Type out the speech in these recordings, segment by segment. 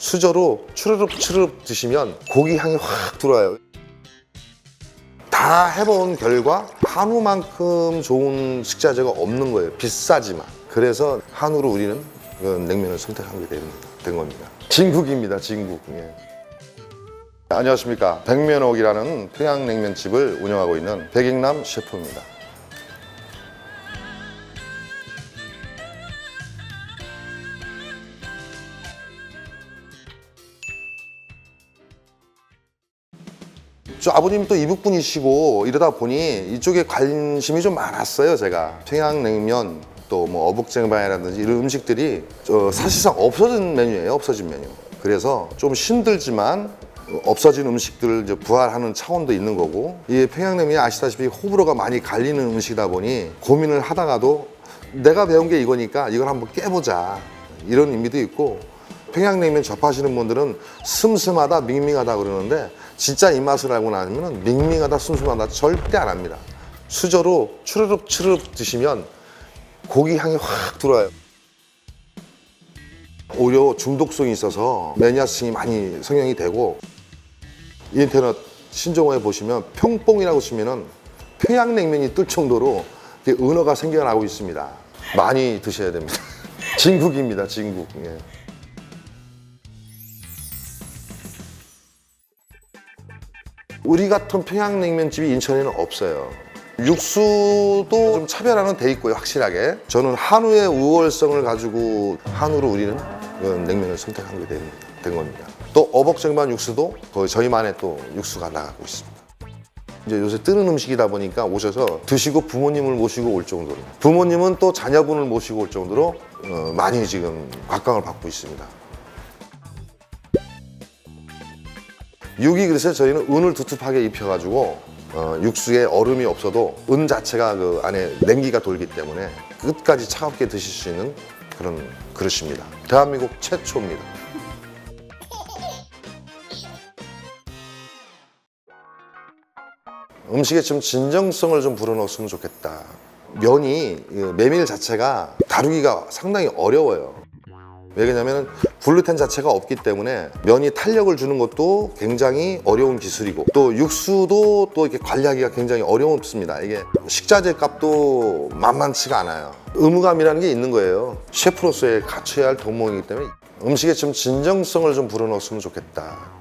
수저로 추르륵 추르륵 드시면 고기 향이 확 들어와요. 다 해본 결과 한우만큼 좋은 식자재가 없는 거예요. 비싸지만. 그래서 한우로 우리는 그 냉면을 선택하게 된, 된 겁니다. 진국입니다. 진국. 예. 안녕하십니까. 백면옥이라는 평양냉면집을 운영하고 있는 백익남 셰프입니다. 저 아버님 또 이북분이시고 이러다 보니 이쪽에 관심이 좀 많았어요 제가. 평양냉면 또 뭐 어묵쟁반이라든지 이런 음식들이 저 사실상 없어진 메뉴예요 없어진 메뉴. 그래서 좀 힘들지만 없어진 음식들을 이제 부활하는 차원도 있는 거고 이 평양냉면이 아시다시피 호불호가 많이 갈리는 음식이다 보니 고민을 하다가도 내가 배운 게 이거니까 이걸 한번 깨보자. 이런 의미도 있고 평양냉면 접하시는 분들은 슴슴하다 밍밍하다 그러는데 진짜 입맛을 알고 나면 밍밍하다 슴슴하다 절대 안 합니다. 수저로 추르륵 추르륵 드시면 고기 향이 확 들어와요. 오히려 중독성이 있어서 매니아층이 많이 성형이 되고 인터넷 신종호에 보시면 평뽕이라고 치면은 평양냉면이 뜰 정도로 은어가 생겨나고 있습니다. 많이 드셔야 됩니다. 진국입니다 진국. 예. 우리 같은 평양냉면집이 인천에는 없어요. 육수도 좀 차별화는 돼 있고요, 확실하게. 저는 한우의 우월성을 가지고 한우로 우리는 그 냉면을 선택하게 된, 된 겁니다. 또 어복쟁반 육수도 거의 저희만의 또 육수가 나가고 있습니다. 이제 요새 뜨는 음식이다 보니까 오셔서 드시고 부모님을 모시고 올 정도로 부모님은 또 자녀분을 모시고 올 정도로 어, 많이 지금 각광을 받고 있습니다. 육이 그래서 저희는 은을 두툼하게 입혀가지고 어, 육수에 얼음이 없어도 은 자체가 그 안에 냉기가 돌기 때문에 끝까지 차갑게 드실 수 있는 그런 그릇입니다. 대한민국 최초입니다. 음식에 좀 진정성을 좀 불어넣었으면 좋겠다. 면이 그 메밀 자체가 다루기가 상당히 어려워요. 왜냐면 글루텐 자체가 없기 때문에 면이 탄력을 주는 것도 굉장히 어려운 기술이고 또 육수도 또 이렇게 관리하기가 굉장히 어렵습니다. 이게 식자재 값도 만만치가 않아요. 의무감이라는 게 있는 거예요. 셰프로서의 갖춰야 할 동목이기 때문에 음식에 좀 진정성을 좀 불어넣었으면 좋겠다.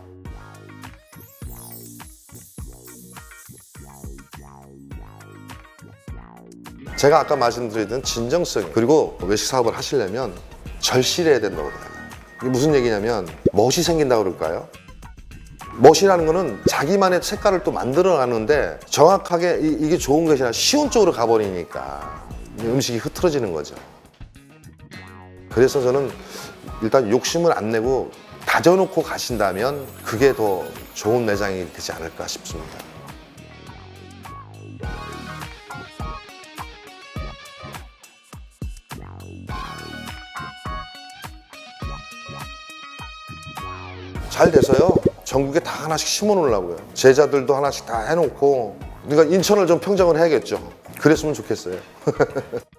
제가 아까 말씀드렸던 진정성 그리고 외식 사업을 하시려면 절실해야 된다고 그래요. 이게 무슨 얘기냐면 멋이 생긴다고 그럴까요? 멋이라는 거는 자기만의 색깔을 또 만들어 가는데 정확하게 이, 이게 좋은 것이 아니라 쉬운 쪽으로 가버리니까 음식이 흐트러지는 거죠. 그래서 저는 일단 욕심을 안 내고 다져놓고 가신다면 그게 더 좋은 매장이 되지 않을까 싶습니다. 잘 돼서요. 전국에 다 하나씩 심어 놓으려고요. 제자들도 하나씩 다 해놓고. 그러니까 인천을 좀 평정을 해야겠죠. 그랬으면 좋겠어요.